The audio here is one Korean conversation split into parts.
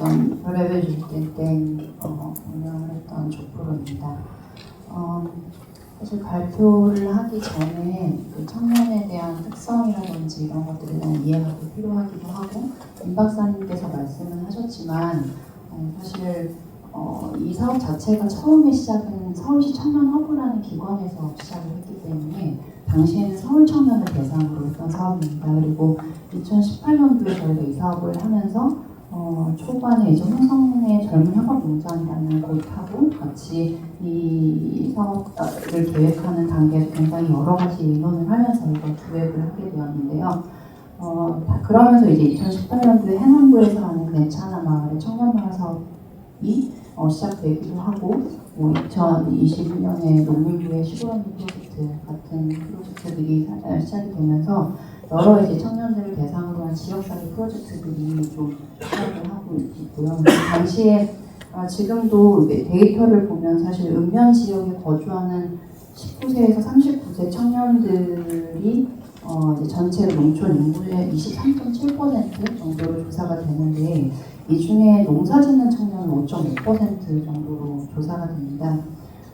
했던 별의별 줄때 때 어, 운영을 했던 조프로입니다. 어, 사실 발표를 하기 전에 그 청년에 대한 특성이라든지 이런 것들에 대한 이해가 또 필요하기도 하고 임 박사님께서 말씀을 하셨지만 어, 사실 어, 이 사업 자체가 처음에 시작은 서울시 청년허브라는 기관에서 시작을 했기 때문에 당시에는 서울 청년을 대상으로 했던 사업입니다. 그리고 2018년도에 저희가 이 사업을 하면서 어, 초반에 이제 홍성의 젊은 협업 농장이라는 곳하고 같이 이 사업을 계획하는 단계에서 굉장히 여러 가지 의논을 하면서 이걸 기획을 하게 되었는데요. 어, 다 그러면서 이제 2018년도에 해남부에서 하는 괜찮아 마을의 청년 마을 사업 이 어, 시작되기도 하고 뭐 2021년에 농림부의 시골언니 프로젝트 같은 프로젝트들이 시작이 되면서 여러 이제 청년들을 대상으로 한 지역사회 프로젝트들이 좀 시작을 하고 있고요. 그 당시에 아, 지금도 데이터를 보면 사실 읍면 지역에 거주하는 19세에서 39세 청년들이 어, 전체 농촌 인구의 23.7% 정도로 조사가 되는데 이 중에 농사 짓는 청년은 5.5% 정도로 조사가 됩니다.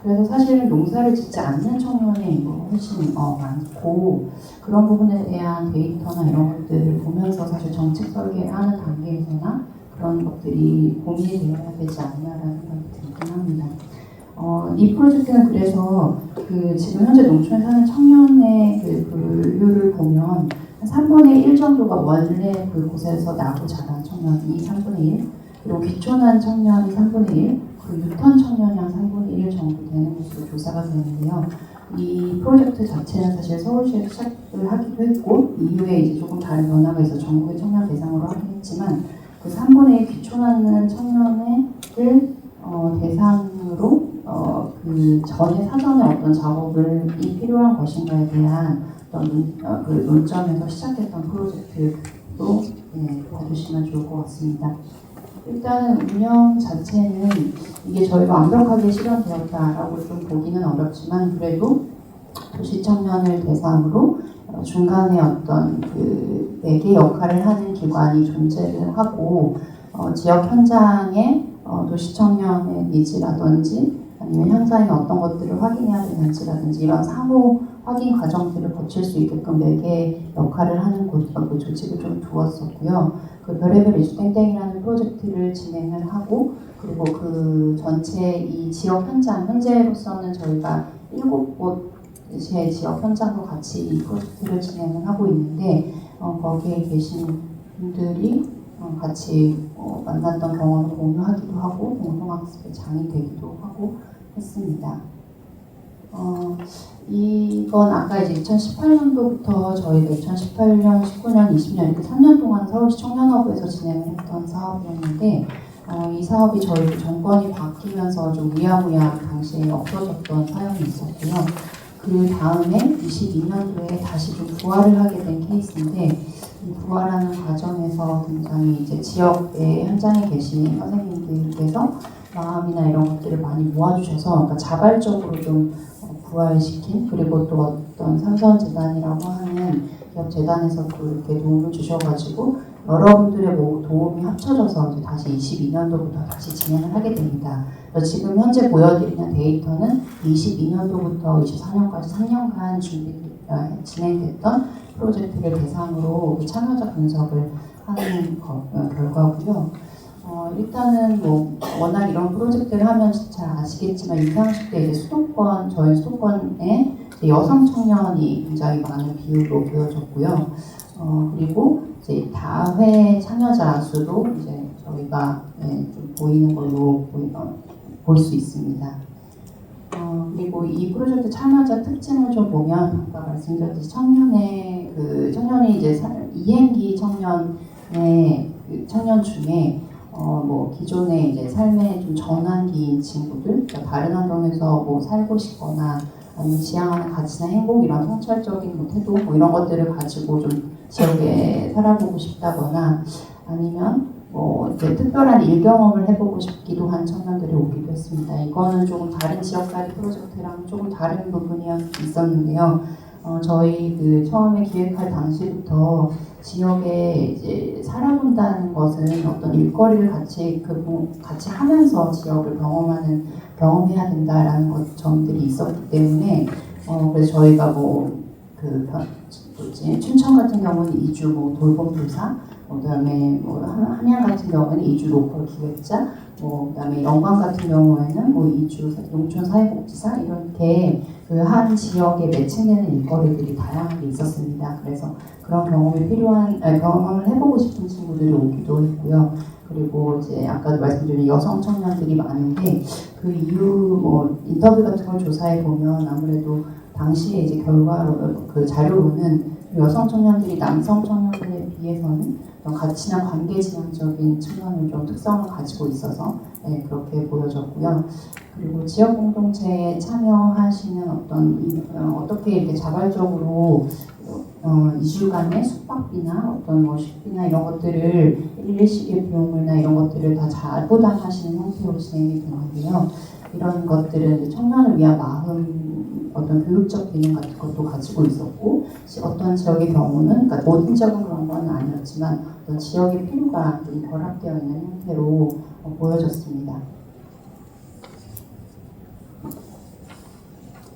그래서 사실은 농사를 짓지 않는 청년의 인구가 훨씬 어, 많고 그런 부분에 대한 데이터나 이런 것들을 보면서 사실 정책 설계하는 단계에서나 그런 것들이 고민이 되어야 되지 않나라는 생각이 들긴 합니다. 어, 이 프로젝트는 그래서 그 지금 현재 농촌에 사는 청년의 그 분류를 보면 한 3분의 1 정도가 원래 그 곳에서 나고 자란 청년이 3분의 1, 그리고 귀촌한 청년이 3분의 1, 그 유턴 청년이 한 3분의 1 정도 되는 것으로 조사가 되는데요. 이 프로젝트 자체는 사실 서울시에서 시작을 하기도 했고 이후에 이제 조금 다른 변화가 있어 전국의 청년 대상으로 하긴 했지만 그 3분의 1 귀촌하는 청년을 어, 대상으로 어, 그 전에 사전에 어떤 작업이 필요한 것인가에 대한 논, 어, 그 논점에서 시작했던 프로젝트로 예, 봐주시면 좋을 것 같습니다. 일단은 운영 자체는 이게 저희가 완벽하게 실현되었다라고 좀 보기는 어렵지만 그래도 도시 청년을 대상으로 어, 중간에 어떤 그 매개 역할을 하는 기관이 존재를 하고 어, 지역 현장에 어, 도시 청년의 니즈라든지 아니면 현장에 어떤 것들을 확인해야 되는지라든지 이런 상호 확인 과정들을 거칠 수 있게끔 매개 역할을 하는 곳, 어, 그 조직을 좀 두었었고요. 그 별의별 이슈 땡땡이라는 프로젝트를 진행을 하고 그리고 그 전체 이 지역 현장 현재로서는 저희가 일곱 곳의 지역 현장과 같이 이 프로젝트를 진행을 하고 있는데 어, 거기에 계신 분들이 어, 같이 어, 만났던 경험을 공유하기도 하고 공동학습의 장이 되기도 하고 했습니다. 어, 이건 아까 이제 2018년도부터 저희가 2018년, 19년, 20년 이렇게 3년 동안 서울시 청년허브에서 진행을 했던 사업이었는데 어, 이 사업이 저희 정권이 바뀌면서 좀 우야무야 당시에 없어졌던 사연이 있었고요. 그 다음에 22년도에 다시 좀 부활을 하게 된 케이스인데 이 부활하는 과정에서 굉장히 이제 지역의 현장에 계신 선생님들께서 마음이나 이런 것들을 많이 모아주셔서 그러니까 자발적으로 좀 어, 부활시킨 그리고 또 어떤 삼선재단이라고 하는 기업 재단에서 또 이렇게 도움을 주셔가지고 여러분들의 뭐 도움이 합쳐져서 이제 다시 22년도부터 다시 진행을 하게 됩니다. 지금 현재 보여드리는 데이터는 22년도부터 24년까지 3년간 준비 아, 진행됐던 프로젝트를 대상으로 참여자 분석을 하는 거, 어, 결과고요. 어, 일단은 뭐 워낙 이런 프로젝트를 하면 잘 아시겠지만 이상식 때 이제 수도권 저희 수도권에 여성 청년이 굉장히 많은 비율로 보여졌고요. 어, 그리고 이제 다회 참여자 수도 이제 저희가 네, 좀 보이는 걸로 볼 수 있습니다. 어, 그리고 이 프로젝트 참여자 특징을 좀 보면 아까 말씀드렸듯이 청년의 그 청년이 이제 사- 이행기 청년의 그 청년 중에 어, 뭐 기존의 이제 삶의 좀 전환기인 친구들, 그러니까 다른 환경에서 뭐 살고 싶거나 아니면 지향하는 가치나 행복 이런 성찰적인 뭐 태도 뭐 이런 것들을 가지고 좀 지역에 살아보고 싶다거나 아니면 뭐 이제 특별한 일 경험을 해보고 싶기도 한 청년들이 오기도 했습니다. 이거는 조금 다른 지역살이 프로젝트랑 조금 다른 부분이 있었는데요. 어, 저희 그 처음에 기획할 당시부터 지역에 이제 살아본다는 것은 어떤 일거리를 같이 그 뭐- 같이 하면서 지역을 경험하는 경험해야 된다라는 것 점들이 있었기 때문에 어, 그래서 저희가 뭐그 춘천 같은 경우는 이주 뭐 돌봄 교사 그다음에 뭐 한- 한양 같은 경우는 이주 로컬 기획자, 뭐 그다음에 영광 같은 경우에는 뭐 이주 농촌 사회복지사 이렇게 그 한 지역에 매칭되는 일거리들이 다양하게 있었습니다. 그래서 그런 경험이 필요한 아니, 경험을 해보고 싶은 친구들이 오기도 했고요. 그리고 이제 아까도 말씀드린 여성 청년들이 많은데 그 이유 뭐 인터뷰 같은 걸 조사해 보면 아무래도 당시에 이제 결과로 그 자료로는 여성 청년들이 남성 청년들에 비해서는 어떤 가치나 관계 지향적인 측면을 좀 특성을 가지고 있어서 네, 그렇게 보여졌고요. 그리고 지역 공동체에 참여하시는 어떤 이- 어, 어떻게 이렇게 자발적으로 어, 이주간의 숙박비나 어떤 뭐 식비나 이런 것들을 일일식의 비용을나 이런 것들을 다잘 부담하시는 형태로 진행이 되는데요. 이런 것들은 청년을 위한 마음 어떤 교육적 기능 같은 것도 가지고 있었고 시- 어떤 지역의 경우는 그러니까 모든 지역은 그런 건 아니었지만 어떤 지역의 필요가 좀 결합되어 있는 형태로 어, 보여졌습니다.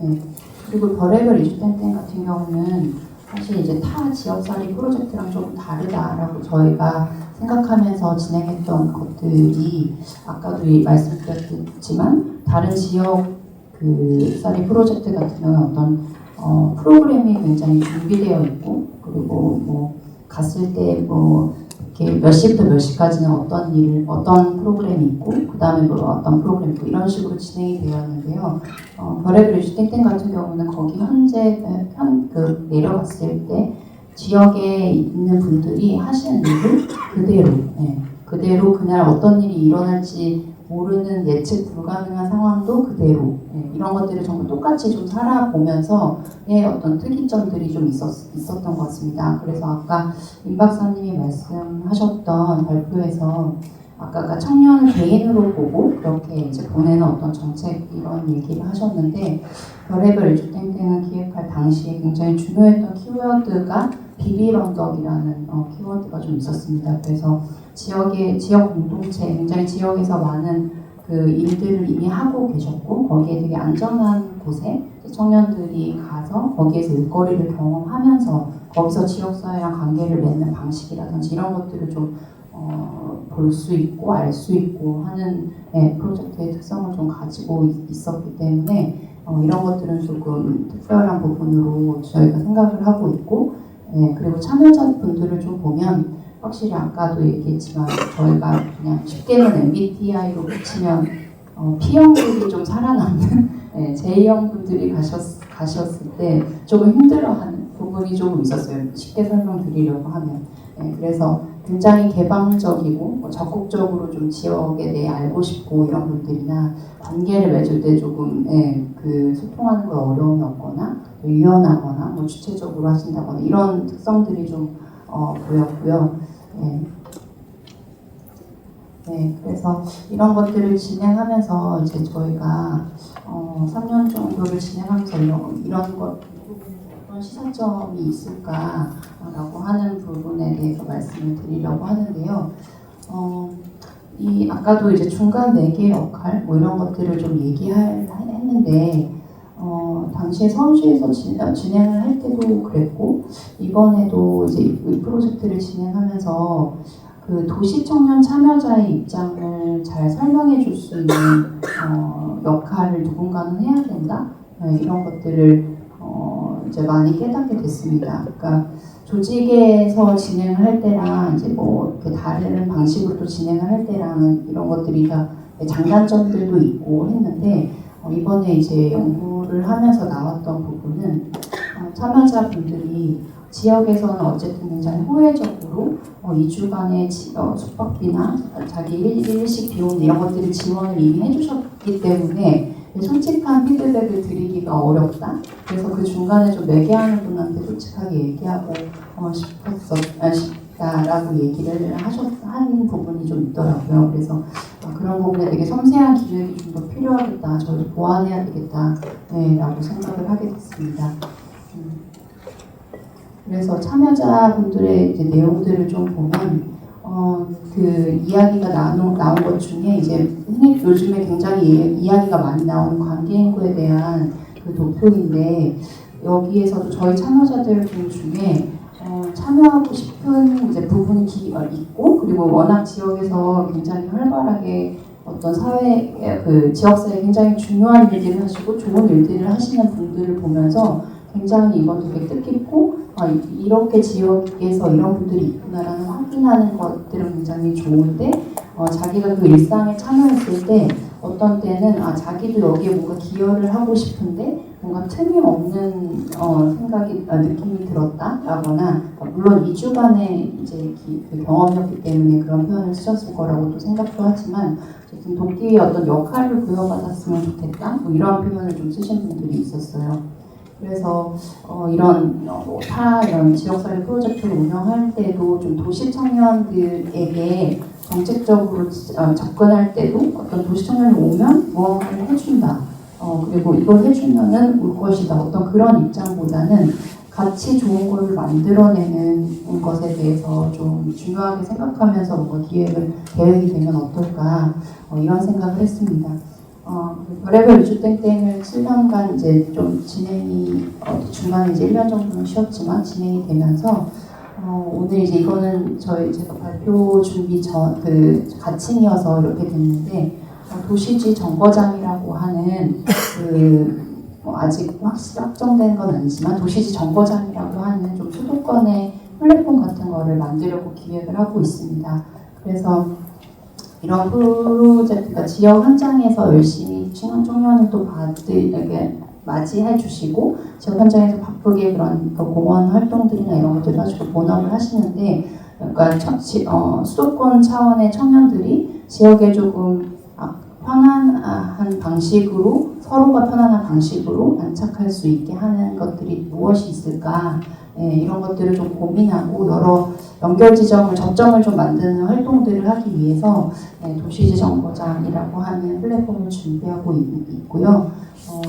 네. 그리고 별의별 이주땡땡 같은 경우는 사실 이제 타 지역살이 프로젝트랑 조금 다르다라고 저희가 생각하면서 진행했던 것들이 아까도 이 말씀드렸지만 다른 지역 그 쌀이 프로젝트 같은 경우는 어떤 어, 프로그램이 굉장히 준비되어 있고 그리고 뭐 갔을 때 뭐 이렇게 몇 시부터 몇 시까지는 어떤 일을 어떤 프로그램이 있고 그 다음에 뭐 어떤 프로그램이 있고 이런 식으로 진행이 되었는데요. 어, 별의별 이슈 땡땡 같은 경우는 거기 현재 현그 내려갔을 때 지역에 있는 분들이 하시는 일을 그대로 예, 그대로 그날 어떤 일이 일어날지 모르는 예측 불가능한 상황도 그대로 예, 이런 것들을 정말 똑같이 좀 살아보면서의 어떤 특이점들이 좀 있었, 있었던 것 같습니다. 그래서 아까 임 박사님이 말씀하셨던 발표에서 아까 청년 개인으로 보고 그렇게 이제 보내는 어떤 정책 이런 얘기를 하셨는데 별의별 일주땡땡을 기획할 당시에 굉장히 중요했던 키워드가 비빌 언덕이라는 어, 키워드가 좀 있었습니다. 그래서 지역의 지역 공동체 굉장히 지역에서 많은 그 일들을 이미 하고 계셨고 거기에 되게 안전한 곳에 청년들이 가서 거기에서 일거리를 경험하면서 거기서 지역사회랑 관계를 맺는 방식이라든지 이런 것들을 좀 어, 볼 수 있고 알 수 있고 하는 네, 프로젝트의 특성을 좀 가지고 있- 있었기 때문에 어, 이런 것들은 조금 특별한 부분으로 저희가 생각을 하고 있고 네, 그리고 참여자분들을 좀 보면 확실히 아까도 얘기했지만 저희가 그냥 쉽게는 MBTI로 붙이면 어, P형들이 좀 살아남는 네, J형 분들이 가셨, 가셨을 때 조금 힘들어하는 부분이 조금 있었어요. 쉽게 설명드리려고 하면. 네, 그래서 굉장히 개방적이고 뭐 적극적으로 좀 지역에 대해 알고 싶고 이런 분들이나 관계를 맺을 때 조금 예, 그 소통하는 거 어려움이 없거나 또 유연하거나 뭐 주체적으로 하신다거나 이런 특성들이 좀 어, 보였고요. 예. 네, 그래서 이런 것들을 진행하면서 이제 저희가 어, 3년 정도를 진행하면서 이런, 것 어떤 시사점이 있을까라고 하는 부분에 대해서 말씀을 드리려고 하는데요. 어, 이 아까도 이제 중간 매개 역할 뭐 이런 것들을 좀 얘기할 했는데 어, 당시에 서울시에서 진, 진행을 할 때도 그랬고 이번에도 이제 이 프로젝트를 진행하면서 그 도시 청년 참여자의 입장을 잘 설명해 줄 수 있는 어, 역할을 누군가는 해야 된다 네, 이런 것들을 어, 이제 많이 깨닫게 됐습니다. 그러니까 조직에서 진행을 할 때랑 이제 뭐 이렇게 다른 방식으로 또 진행을 할 때랑 이런 것들이 다 장단점들도 있고 했는데 어, 이번에 이제 연구를 하면서 나왔던 부분은 어, 참여자분들이 지역에서는 어쨌든 굉장히 호혜적으로 어, 2주간의 지, 어, 숙박비나 자기 일, 일식 비용 이런 것들을 지원을 이미 해주셨기 때문에 솔직한 피드백을 드리기가 어렵다. 그래서 그 중간에 좀 매개하는 분한테 솔직하게 얘기하고 어, 싶었어, 아, 싶, 있다라고 얘기를 하셨 한 부분이 좀 있더라고요. 그래서 아, 그런 부분에 되게 섬세한 기획이 좀 더 필요하겠다. 저를 보완해야 되겠다. 네, 라고 생각을 하게 됐습니다. 음. 그래서 참여자분들의 이제 내용들을 좀 보면 어, 그 이야기가 나온, 나온 것 중에 이제 요즘에 굉장히 이- 이야기가 많이 나오는 관계인구에 대한 그 도표인데 여기에서도 저희 참여자들 분 중에 어, 참여하고 싶은 이제 부분이 기- 어, 있고 그리고 워낙 지역에서 굉장히 활발하게 어떤 사회 그 지역사회에 굉장히 중요한 일들을 하시고 좋은 일들을 하시는 분들을 보면서 굉장히 이건 되게 뜻깊고 아, 이- 이렇게 지역에서 이런 분들이 있구나라는 확인하는 것들은 굉장히 좋은데 어, 자기가 그 일상에 참여했을 때 어떤 때는 아 자기도 여기에 뭔가 기여를 하고 싶은데 뭔가 틀림없는 어, 생각이 아, 느낌이 들었다라거나 어, 물론 2주 간의 이제 기- 그 경험이었기 때문에 그런 표현을 쓰셨을 거라고도 생각도 하지만 어쨌든 도끼의 어떤 역할을 부여받았으면 좋겠다 뭐 이런 표현을 좀 쓰신 분들이 있었어요. 그래서 어, 이런 어, 뭐타 이런 지역사회 프로젝트를 운영할 때도 좀 도시 청년들에게 정책적으로 지- 어, 접근할 때도 어떤 도시 청년이 오면 무언가를 해준다. 어, 그리고 이걸 해주면은 올 것이다. 어떤 그런 입장보다는 같이 좋은 거를 만들어내는 것에 대해서 좀 중요하게 생각하면서 뭔가 기획을 계획이 되면 어떨까 어, 이런 생각을 했습니다. 어, 그 별의별 우주 땡땡을 7년간 이제 좀 진행이 어, 중간에 이제 1년 정도는 쉬었지만 진행이 되면서 어, 오늘 이제 이거는 저희 제가 발표 준비 전 그 가칭이어서 이렇게 됐는데 어, 도시지 정거장이라고 하는 그 뭐 아직 확정된 건 아니지만 도시지 정거장이라고 하는 좀 수도권의 플랫폼 같은 거를 만들려고 기획을 하고 있습니다. 그래서 이런 프로젝트가 지역 현장에서 열심히 청년 청년을 또 받들에게 맞이해 주시고 지역 현장에서 바쁘게 그런 그 공원 활동들이나 이런 것들 가지고 본업을 하시는데 그러니까 어, 수도권 차원의 청년들이 지역에 조금 아, 편안한 방식으로 서로가 편안한 방식으로 안착할 수 있게 하는 것들이 무엇이 있을까? 예, 이런 것들을 좀 고민하고 여러 연결 지점을 접점을 좀 만드는 활동들을 하기 위해서 네, 도시지정거장이라고 하는 플랫폼을 준비하고 있, 고요. 어,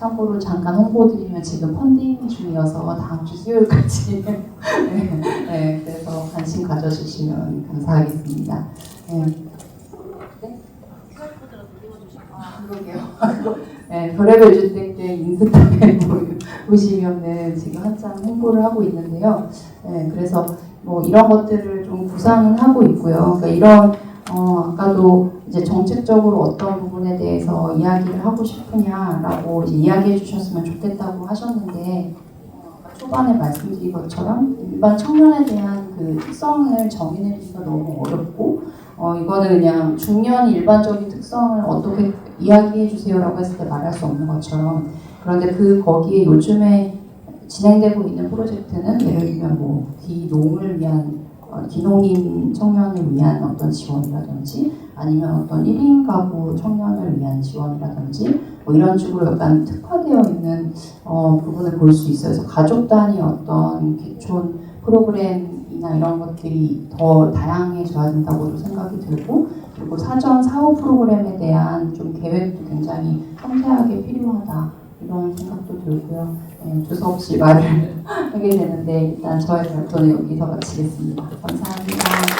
참고로 잠깐 홍보드리면 지금 펀딩 중이어서 다음 주 수요일까지 네, 네, 그래서 관심 가져주시면 감사하겠습니다. 네. 네? 아, 그러게요. 네, 별의별 주택 때 인스타그램 보시면은 지금 한참 홍보를 하고 있는데요. 네, 그래서 뭐 이런 것들을 좀 구상은 하고 있고요. 그러니까 이런 어, 아까도 이제 정책적으로 어떤 부분에 대해서 이야기를 하고 싶으냐라고 이야기해 주셨으면 좋겠다고 하셨는데 어, 초반에 말씀드린 것처럼 일반 청년에 대한 그 특성을 정의내기가 너무 어렵고 어, 이거는 그냥 중년 일반적인 특성을 어떻게 이야기해 주세요라고 했을 때 말할 수 없는 것처럼 그런데 그 거기에 요즘에 진행되고 있는 프로젝트는 예를 들면 뭐 기농을 위한 어, 기농인 청년을 위한 어떤 지원이라든지 아니면 어떤 1인 가구 청년을 위한 지원이라든지 뭐 이런 식으로 약간 특화되어 있는 어, 부분을 볼 수 있어요. 그래서 가족 단위 어떤 기촌 프로그램이나 이런 것들이 더 다양해져야 된다고도 생각이 들고 그리고 사전 사후 프로그램에 대한 좀 계획도 굉장히 섬세하게 필요하다 이런 생각도 들고요. 네, 두서없이 말을 하게 되는데 일단 저의 발표는 여기서 마치겠습니다. 감사합니다.